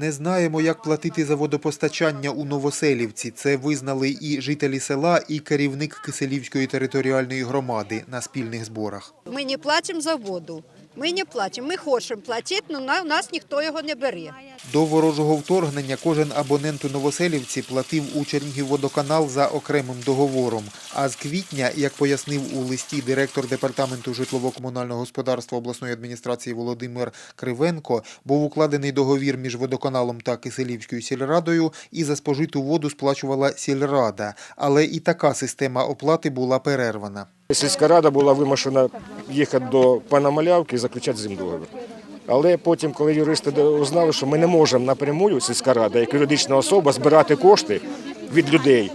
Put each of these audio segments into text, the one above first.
Не знаємо, як платити за водопостачання у Новоселівці. Це визнали і жителі села, і керівник Киселівської територіальної громади на спільних зборах. Ми не платимо за воду. Ми не платимо. Ми хочемо платити, але на нас ніхто його не бере. До ворожого вторгнення кожен абонент у Новоселівці платив у Чернігівводоканал за окремим договором. А з квітня, як пояснив у листі директор департаменту житлово-комунального господарства обласної адміністрації Володимир Кривенко, був укладений договір між водоканалом та Киселівською сільрадою, і за спожиту воду сплачувала сільрада. Але і така система оплати була перервана. Сільська рада була вимушена їхати до пана Малявки і заключати з ним договір. Але потім, коли юристи узнали, що ми не можемо напрямую сільська рада, як юридична особа, збирати кошти від людей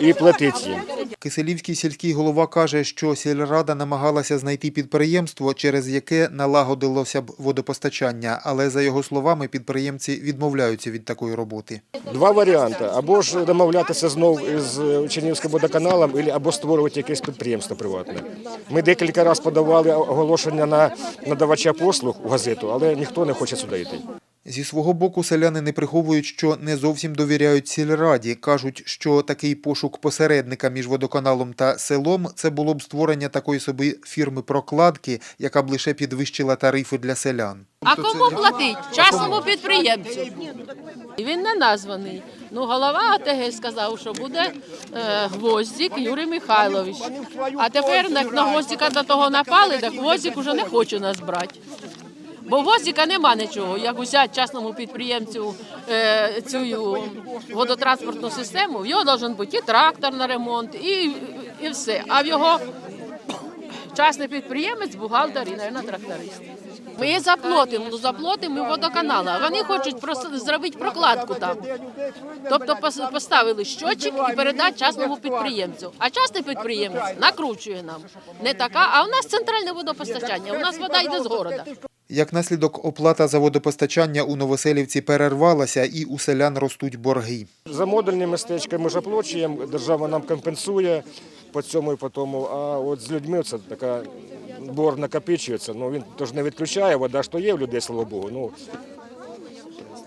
і платити їм. Киселівський сільський голова каже, що сільрада намагалася знайти підприємство, через яке налагодилося б водопостачання, але за його словами, підприємці відмовляються від такої роботи. Два варіанти: або ж домовлятися знов з Чернігівським водоканалом, або- або створювати якесь підприємство приватне. Ми декілька разів подавали оголошення на надавача послуг у газету, але ніхто не хоче сюди йти. Зі свого боку, селяни не приховують, що не зовсім довіряють сільраді. Кажуть, що такий пошук посередника між водоканалом та селом це було б створення такої собі фірми прокладки, яка б лише підвищила тарифи для селян. А кому платить? Частному підприємцю. Він не названий. Ну, голова АТГ сказав, що буде е, Гвоздік Юрій Михайлович. А тепер як на Гвоздіка до того напали, так Гвоздік уже не хоче нас брати. Бо в Гвоздіка нема нічого. Як взяти частному підприємцю е, цю водотранспортну систему, в його має бути і трактор на ремонт, і, і все. А в його частний підприємець, бухгалтер і, мабуть, тракторист. Ми заплатимо, ну заплатимо і вони хочуть просто зробити прокладку там. Тобто поставили щотчик і передати частному підприємцю. А частний підприємець накручує нам. Не така, а у нас центральне водопостачання, у нас вода йде з города. Як наслідок, оплата за водопостачання у Новоселівці перервалася і у селян ростуть борги. За модульні містечка ми ж держава нам компенсує по цьому і по тому. А от з людьми це така борг накопичується. Ну він теж не відключає, вода що є в людей, слава Богу. Ну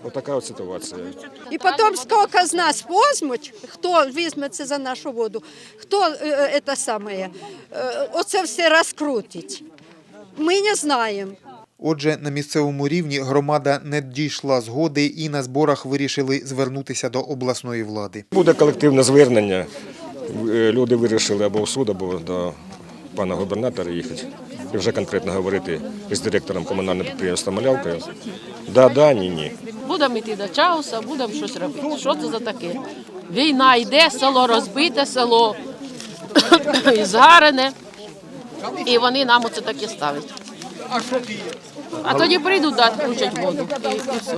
отака от ситуація. І потім скільки з нас візьмуть, хто візьметься за нашу воду, хто е, е, це саме, е, оце все розкрутить. Ми не знаємо. Отже, на місцевому рівні громада не дійшла згоди і на зборах вирішили звернутися до обласної влади. Буде колективне звернення. Е, Люди вирішили або в суд, або до пана губернатора їхати. І вже конкретно говорити з директором комунального підприємства Малявкою. Да, да, ні, ні. Будемо йти до чауса, будемо щось робити. Що це за таке? Війна йде, село розбите, село згарене. І вони нам оце таке ставлять. А тоді прийдуть, да, включать воду. І, і все.